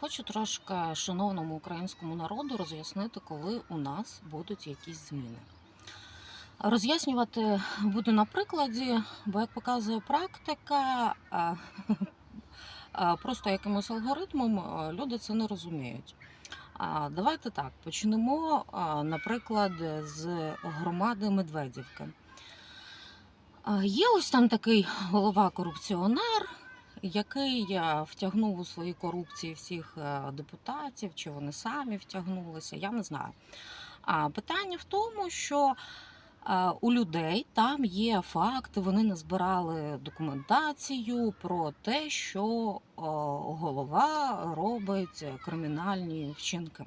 Хочу трошки шановному українському народу роз'яснити, коли у нас будуть якісь зміни. Роз'яснювати буду на прикладі, бо як показує практика, просто якимось алгоритмом люди це не розуміють. Давайте так почнемо, наприклад, з громади Медведівки. Є ось там такий голова корупціонер, який втягнув у свої корупції всіх е, депутатів, чи вони самі втягнулися, я не знаю. А питання в тому, що е, у людей там є факти, вони назбирали документацію про те, що голова робить кримінальні вчинки.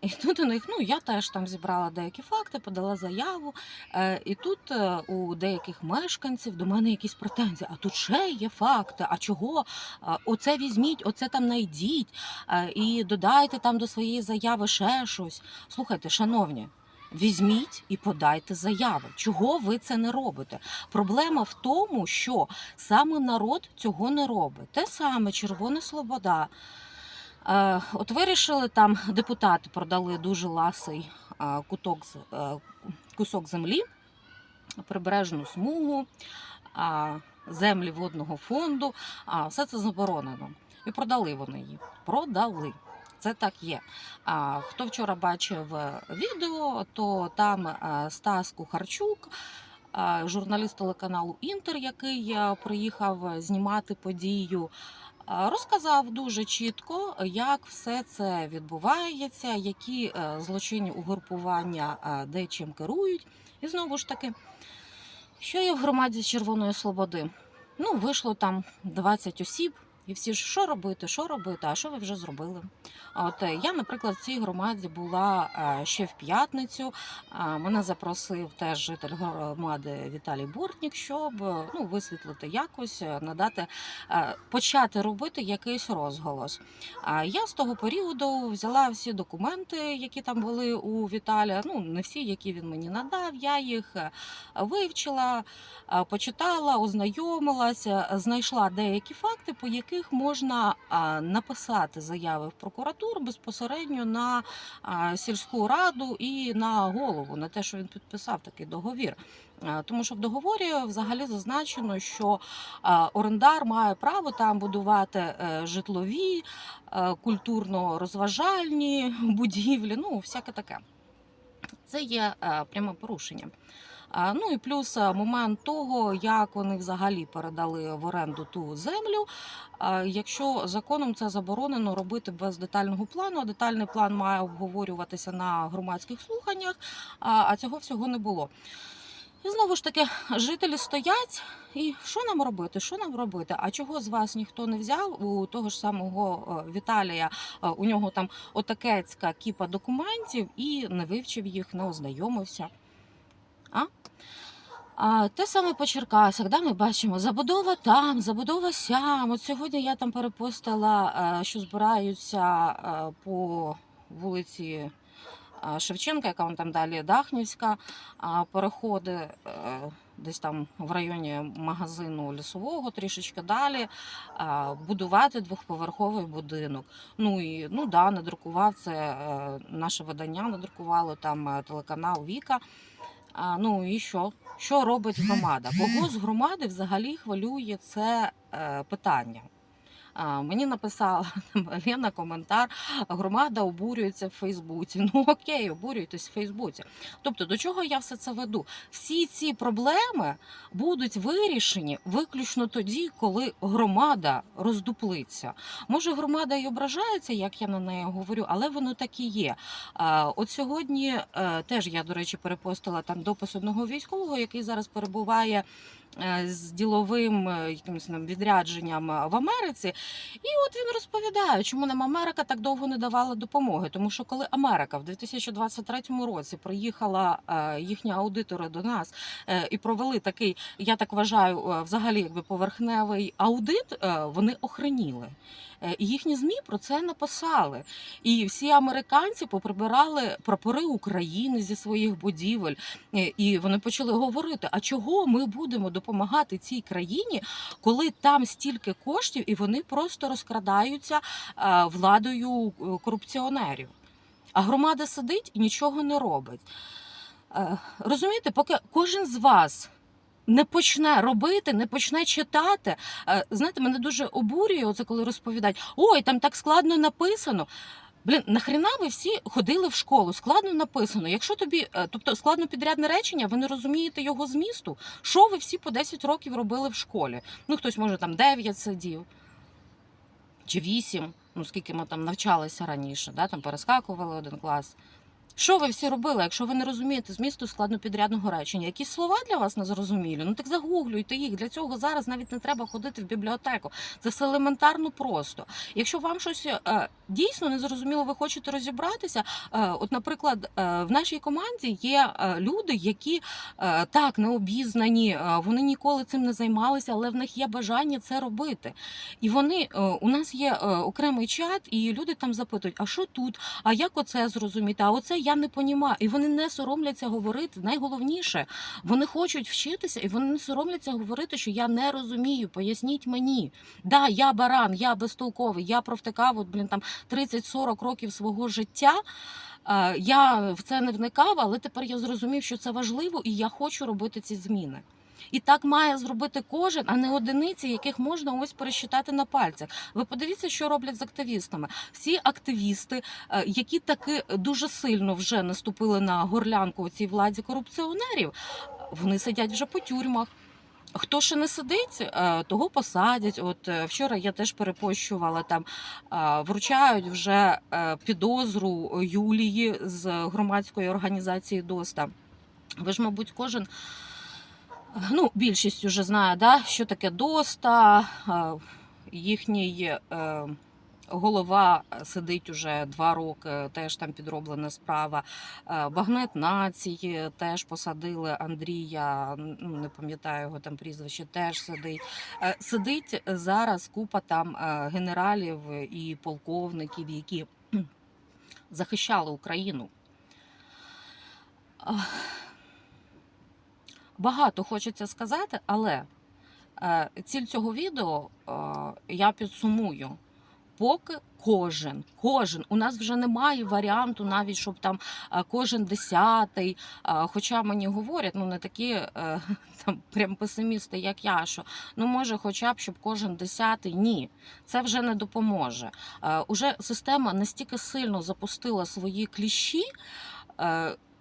І тут у них, ну я теж там зібрала деякі факти, подала заяву. Е, і тут е, у деяких мешканців до мене якісь претензії. А тут ще є факти. А чого? А, оце візьміть, оце там найдіть е, і додайте там до своєї заяви ще щось. Слухайте, шановні. Візьміть і подайте заяви. Чого ви це не робите? Проблема в тому, що саме народ цього не робить. Те саме Червона Слобода. Е, От вирішили там депутати продали дуже ласий е, куток е, кусок землі, прибережну смугу, землі водного фонду. Все це заборонено. І продали вони її. Продали. Це так є. А хто вчора бачив відео, то там Стас Кухарчук, журналіст телеканалу Інтер, який приїхав знімати подію, розказав дуже чітко, як все це відбувається, які е, злочинні угрупування е, де чим керують. І знову ж таки, що є в громаді Червоної Слободи? Ну, вийшло там 20 осіб. І всі ж що робити, що робити, а що ви вже зробили? От е, я, наприклад, в цій громаді була е, ще в п'ятницю. Мене запросив теж житель громади Віталій Бортнік, щоб е, ну, висвітлити якось, е, надати, е, почати робити якийсь розголос. А я з того періоду взяла всі документи, які там були у Віталія. Ну, не всі, які він мені надав. Я їх е, вивчила, е, почитала, ознайомилася, знайшла деякі факти, по яких можна написати заяви в прокуратуру безпосередньо на сільську раду і на голову, на те, що він підписав такий договір. Тому що в договорі взагалі зазначено, що орендар має право там будувати е, житлові, е, культурно-розважальні будівлі, ну всяке таке. Це є е, пряме порушення. А, Ну і плюс е, момент того, як вони взагалі передали в оренду ту землю. Якщо законом це заборонено робити без детального плану, а детальний план має обговорюватися на громадських слуханнях, а цього всього не було. І знову ж таки, жителі стоять, і що нам робити? Що нам робити? А чого з вас ніхто не взяв? У того ж самого е, Віталія е, у нього там отакецька кіпа документів і не вивчив їх, не ознайомився. А? А, те саме по Черкасах, да, ми бачимо забудова там, забудова сям. От сьогодні я там перепостила, е, що збираються е, по вулиці е, Шевченка, яка вон там далі Дахнівська, переходи десь там в районі магазину лісового, трішечки далі, будувати двохповерховий будинок. Ну і ну да, надрукував це наше видання, надрукувало там телеканал Віка. А, ну і що? Що робить громада? Кого з громади взагалі хвилює це е, питання? Мені написала Лена коментар, громада обурюється в Фейсбуці. Ну окей, обурюйтесь в Фейсбуці. Тобто, до чого я все це веду? Всі ці проблеми будуть вирішені виключно тоді, коли громада роздуплиться. Може, громада і ображається, як я на неї говорю, але воно так і є. От сьогодні е, теж я, до речі, перепостила там допис одного військового, який зараз перебуває з діловим е, якимось там відрядженням е, в Америці. І от він розповідає, чому нам Америка так довго не давала допомоги. Тому що коли Америка в 2023 році приїхала е, їхні аудитори до нас е, і провели такий, я так вважаю, е, взагалі якби поверхневий аудит, е, вони охреніли. Е, їхні ЗМІ про це написали. І всі американці поприбирали прапори України зі своїх будівель. Е, І вони почали говорити: а чого ми будемо допомагати цій країні, коли там стільки коштів і вони просто розкрадаються е, владою корупціонерів? А громада сидить і нічого не робить. Розумієте, поки кожен з вас не почне робити, не почне читати. Е, Знаєте, мене дуже обурює оце, коли розповідають: ой, там так складно написано. Блін, нахрена ви всі ходили в школу? Складно написано. Якщо тобі, е, тобто складно підрядне речення, ви не розумієте його змісту. Що ви всі по 10 років робили в школі? Ну, хтось може там 9 сидів чи 8, ну скільки ми там навчалися раніше, да, там перескакували один клас. Що ви всі робили, якщо ви не розумієте змісту складнопідрядного речення? Якісь слова для вас незрозумілі? Ну так загуглюйте їх. Для цього зараз навіть не треба ходити в бібліотеку. Це все елементарно просто. Якщо вам щось е, дійсно незрозуміло, ви хочете розібратися. Е, от, наприклад, е, в нашій команді є е, люди, які е, так не обізнані, е, вони ніколи цим не займалися, але в них є бажання це робити. І вони е, у нас є е, окремий чат, і люди там запитують: а що тут? А як оце зрозуміти? А оце я не понімаю. І вони не соромляться говорити. Найголовніше, вони хочуть вчитися, і вони не соромляться говорити, що я не розумію. Поясніть мені. Да, я баран, я безтолковий, я провтикав от, блін, там 30-40 років свого життя. Е, Я в це не вникав, але тепер я зрозумів, що це важливо, і я хочу робити ці зміни. І так має зробити кожен, а не одиниці, яких можна ось пересчитати на пальцях. Ви подивіться, що роблять з активістами. Всі активісти, е, які таки дуже сильно вже наступили на горлянку цій владі корупціонерів, вони сидять вже по тюрмах. Хто ще не сидить, е, того посадять. От е, вчора я теж перепощувала там, вручають вже підозру Юлії з громадської організації ДОСТА. Ви ж, мабуть, кожен. Ну, більшість вже знає, да, що таке ДОСТА. Їхній е, голова сидить уже два роки, теж там підроблена справа. Е, Багнет нації теж посадили Андрія, ну не пам'ятаю його там прізвище, теж сидить. Е, Сидить зараз купа там генералів і полковників, які захищали Україну. Багато хочеться сказати, але е, ціль цього відео е, я підсумую. Поки кожен, кожен, у нас вже немає варіанту, навіть щоб там е, кожен десятий. Хоча мені говорять, ну не такі там прям песимісти, як я, що ну може, хоча б щоб кожен десятий. Ні, це вже не допоможе. Уже система настільки сильно запустила свої кліщі.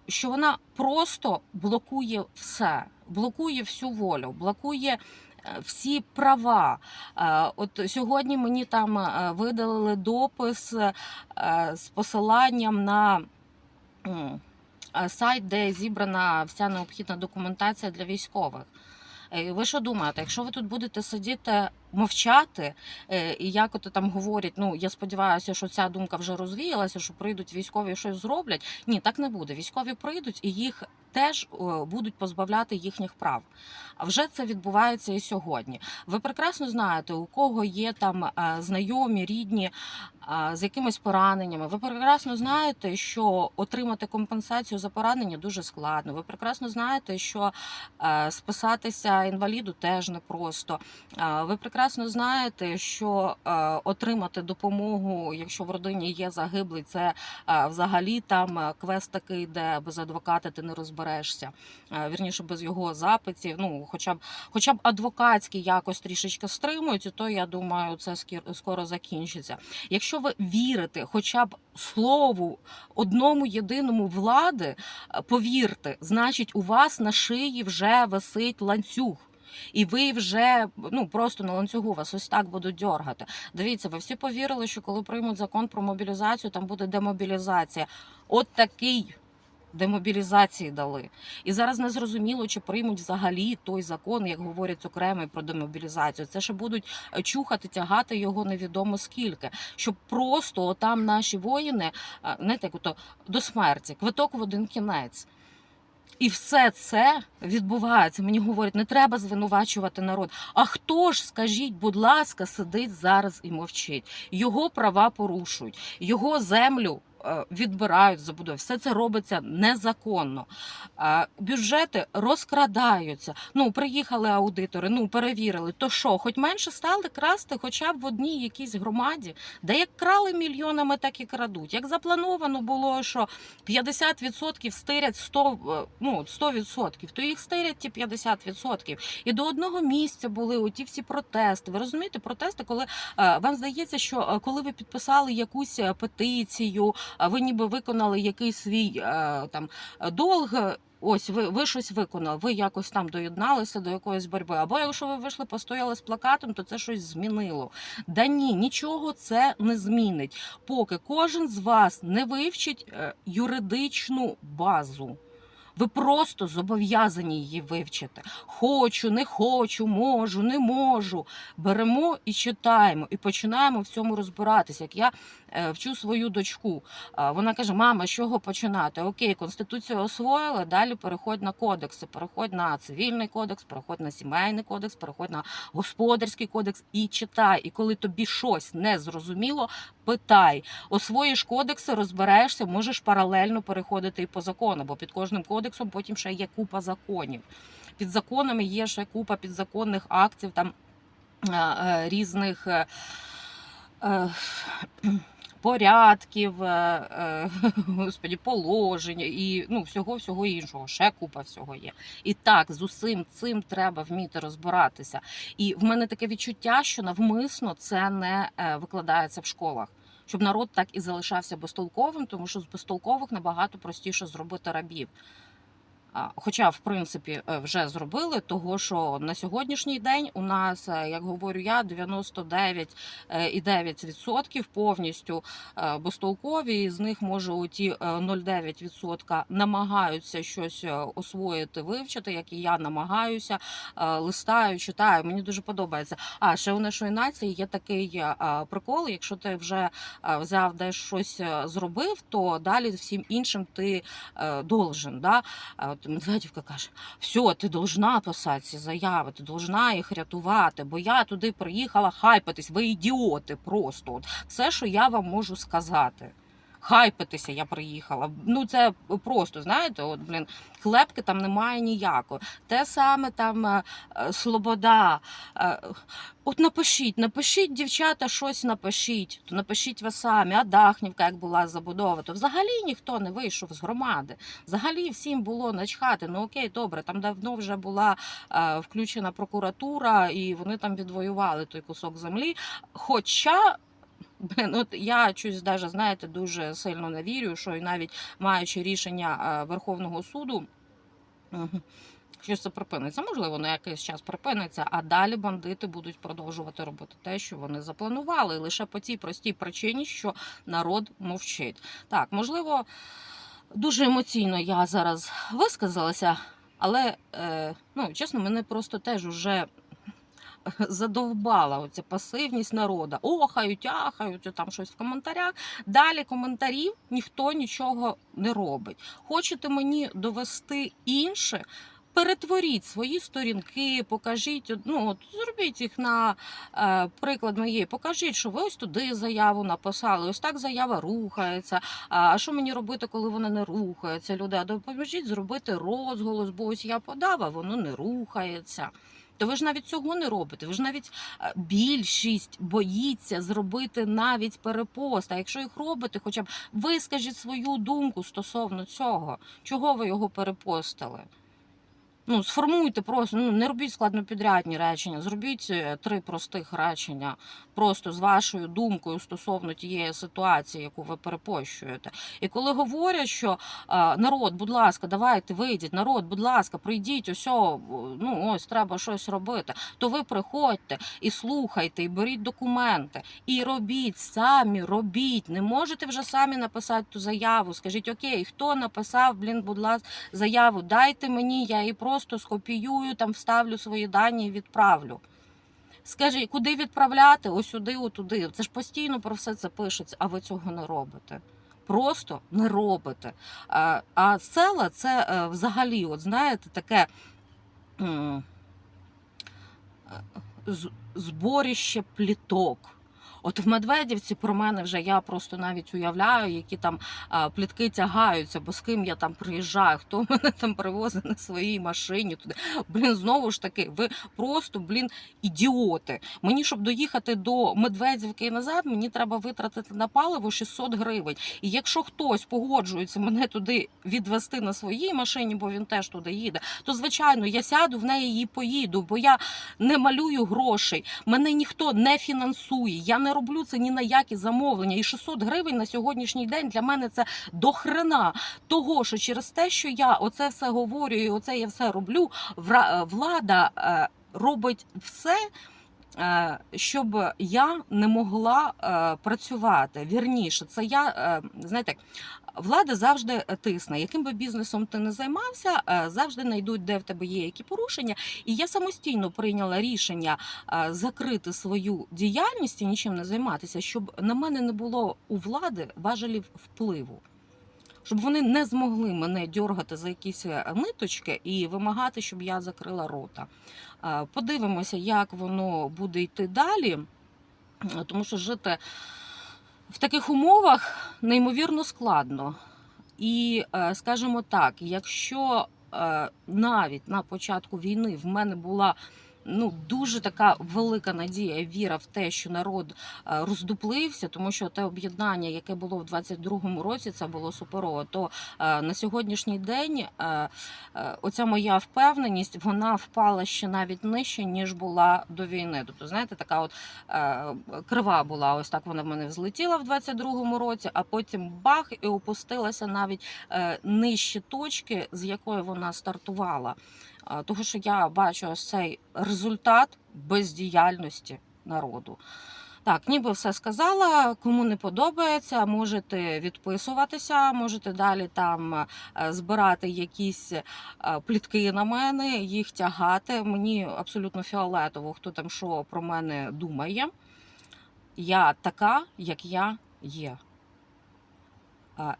Що вона просто блокує все, блокує всю волю, блокує е, всі права. Е, От сьогодні мені там е, видалили допис з посиланням на сайт, де зібрана вся необхідна документація для військових. Е, Ви що думаєте, якщо ви тут будете сидіти мовчати, е, і як от там говорять, ну я сподіваюся, що ця думка вже розвіялася, що прийдуть військові і щось зроблять. Ні, так не буде. Військові прийдуть і їх теж е, будуть позбавляти їхніх прав. А вже це відбувається і сьогодні. Ви прекрасно знаєте, у кого є там е, знайомі, рідні е, з якимись пораненнями. Ви прекрасно знаєте, що отримати компенсацію за поранення дуже складно. Ви прекрасно знаєте, що списатися інваліду теж непросто. Ви прекрасно знаєте, що отримати допомогу, якщо в родині є загиблий, це взагалі там квест такий, де без адвоката ти не розберешся. Е, Вірніше без його запитів. Ну, хоча б, хоча б адвокатські якось трішечки стримують, то я думаю, це скоро закінчиться. Якщо ви вірите, хоча б слову одному єдиному влади, е, повірте, значить, у вас на шиї вже висить ланцюг. І ви вже ну просто на ланцюгу вас ось так будуть дьоргати. Дивіться, ви всі повірили, що коли приймуть закон про мобілізацію, там буде демобілізація. От такий демобілізації дали. І зараз не зрозуміло, чи приймуть взагалі той закон, як говорять окремий про демобілізацію. Це ще будуть е, чухати, тягати його невідомо скільки, щоб просто отам наші воїни, е, знаєте, як ото до смерті, квиток в один кінець. І все це відбувається. Мені говорять, не треба звинувачувати народ. А хто ж, скажіть, будь ласка, сидить зараз і мовчить? Його права порушують, його землю відбирають з забудови. Все це робиться незаконно. Е, Бюджети розкрадаються. Ну, приїхали аудитори, ну перевірили. То що, хоч менше стали красти, хоча б в одній якійсь громаді, де як крали мільйонами, так і крадуть. Як заплановано було, що 50% стирять 100, е, ну, 100%, то їх стирять ті 50%. І до одного місця були оті всі протести. Ви розумієте, протести, коли е, вам здається, що е, коли ви підписали якусь е, петицію, ви ніби виконали якийсь свій е, там долг. Ось ви, ви щось виконали, ви якось там доєдналися до якоїсь боротьби. Або якщо ви вийшли, постояли з плакатом, то це щось змінило. Да ні, нічого це не змінить, поки кожен з вас не вивчить е, юридичну базу. Ви просто зобов'язані її вивчити. Хочу, не хочу, можу, не можу. Беремо і читаємо, і починаємо в цьому розбиратися. Як я вчу свою дочку, вона каже: Мама, з чого починати? Окей, конституцію освоїла, далі переходь на кодекси, переходь на цивільний кодекс, переходь на сімейний кодекс, переходь на господарський кодекс і читай. І коли тобі щось не зрозуміло, питай. Освоїш кодекси, розберешся, можеш паралельно переходити і по закону, бо під кожним кодексом потім ще є купа законів. Під законами є ще купа підзаконних актів там е, е, різних. Порядків, е, е, господі, положень і ну всього всього іншого, ще купа всього є. І так з усім цим треба вміти розбиратися. І в мене таке відчуття, що навмисно це не е, викладається в школах. Щоб народ так і залишався безтолковим, тому що з безтолкових набагато простіше зробити рабів. Хоча, в принципі, е, вже зробили, того що на сьогоднішній день у нас, е, як говорю я, 99,9% повністю е, безтолкові. І з них може оті е, 0,9% намагаються щось освоїти, вивчити, як і я намагаюся, листаю, читаю. Мені дуже подобається. А ще у нашої нації є такий прикол. Якщо ти вже взяв десь щось зробив, то далі всім іншим ти должен. Да? Медведівка каже: все, ти должна писати ці заяви, ти должна їх рятувати, бо я туди приїхала хайпатись. Ви ідіоти просто. От все, що я вам можу сказати. Хайпитися я приїхала. Ну це просто, знаєте, от, блін, клепки там немає ніякої. Те саме там е, е, Слобода. Е, От напишіть, напишіть, дівчата, щось напишіть. То напишіть ви самі, а Дахнівка, як була забудова, то взагалі ніхто не вийшов з громади. Взагалі всім було начхати. Ну окей, добре, там давно вже була е, включена прокуратура, і вони там відвоювали той кусок землі. Хоча. Блин, от я щось даже, знаєте, дуже сильно не вірю, що і навіть маючи рішення е, Верховного суду, щось це припиниться. Можливо, на якийсь час припиниться, а далі бандити будуть продовжувати робити те, що вони запланували, і лише по цій простій причині, що народ мовчить. Так, можливо, дуже емоційно я зараз висказалася, але е, ну, чесно, мене просто теж уже задовбала оця пасивність народу. Охають, ахають, там щось в коментарях. Далі коментарів ніхто нічого не робить. Хочете мені довести інше? Перетворіть свої сторінки, покажіть, ну, от, зробіть їх на е, приклад моєї, покажіть, що ви ось туди заяву написали, ось так заява рухається. А що мені робити, коли вона не рухається? Люди, допоможіть зробити розголос, бо ось я подав, а воно не рухається. То ви ж навіть цього не робите. Ви ж навіть е, більшість боїться зробити навіть перепост. А якщо їх робите, хоча б вискажіть свою думку стосовно цього, чого ви його перепостили. Ну, сформуйте просто, ну не робіть складнопідрядні речення, зробіть е, три простих речення, просто з вашою думкою стосовно тієї ситуації, яку ви перепощуєте. І коли говорять, що народ, будь ласка, давайте вийдіть, народ, будь ласка, прийдіть, ось, ну ось треба щось робити, то ви приходьте і слухайте, і беріть документи, і робіть самі, робіть. Не можете вже самі написати ту заяву. Скажіть, окей, хто написав, блін, будь ласка, заяву, дайте мені, я її просто скопіюю, там вставлю свої дані і відправлю. Скажи, куди відправляти? Ось сюди, отуди. Це ж постійно про все це пишеться, а ви цього не робите. просто не робите. А, села це е, взагалі, от знаєте, таке. е, зборіще пліток. От в Медведівці про мене вже я просто навіть уявляю, які там плітки тягаються, бо з ким я там приїжджаю, хто мене там привозить на своїй машині туди. Блін, знову ж таки, ви просто, блін, ідіоти. Мені, щоб доїхати до Медведівки і назад, мені треба витратити на паливо 600 гривень. І якщо хтось погоджується мене туди відвести на своїй машині, бо він теж туди їде, то звичайно я сяду в неї і поїду, бо я не малюю грошей, мене ніхто не фінансує. Я не роблю це ні на які замовлення. І 600 гривень на сьогоднішній день для мене це до хрена. Того, що через те, що я оце все говорю і оце я все роблю, вра- влада е, робить все. е, Щоб я не могла е, працювати вірніше, це я е, знаєте, влада завжди тисне. Яким би бізнесом ти не займався, е, завжди знайдуть, де в тебе є які порушення. І я самостійно прийняла рішення е, закрити свою діяльність і нічим не займатися, щоб на мене не було у влади важелів впливу. Щоб вони не змогли мене дьоргати за якісь е, ниточки і вимагати, щоб я закрила рота. Е, Подивимося, як воно буде йти далі, е, тому що жити в таких умовах неймовірно складно. І е, скажімо так, якщо е, навіть на початку війни в мене була ну дуже така велика надія, віра в те, що народ е, роздуплився, тому що те об'єднання, яке було в 22-му році, це було суперово. То е, на сьогоднішній день е, оця моя впевненість вона впала ще навіть нижче, ніж була до війни. Тобто, знаєте, така от крива була. Ось так вона в мене взлетіла в 22-му році, а потім бах і опустилася навіть нижче точки, з якої вона стартувала. Тому що я бачу ось цей результат бездіяльності народу. Так, ніби все сказала. Кому не подобається, можете відписуватися, можете далі там е, збирати якісь е, плітки на мене, їх тягати. Мені абсолютно фіолетово, хто там що про мене думає. Я така, як я є.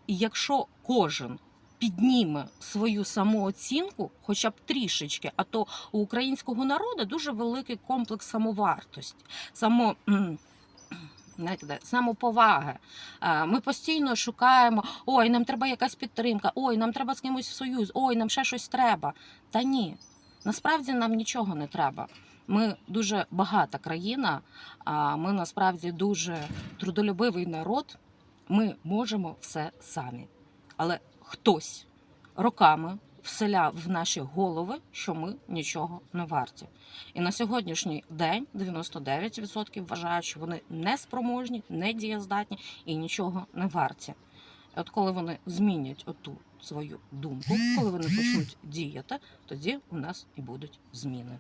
І якщо кожен підніме свою самооцінку, хоча б трішечки, а то у українського народу дуже великий комплекс самовартості, само. самоповаги. Е, Ми постійно шукаємо: ой, нам треба якась підтримка, ой, нам треба з кимось в союз, ой, нам ще щось треба. Та ні, насправді нам нічого не треба. Ми дуже багата країна, ми насправді дуже трудолюбивий народ. Ми можемо все самі. Але хтось роками вселяв в наші голови, що ми нічого не варті. І на сьогоднішній день 99% вважають, що вони неспроможні, недієздатні і нічого не варті. І от коли вони змінять оту свою думку, коли вони почнуть діяти, тоді у нас і будуть зміни.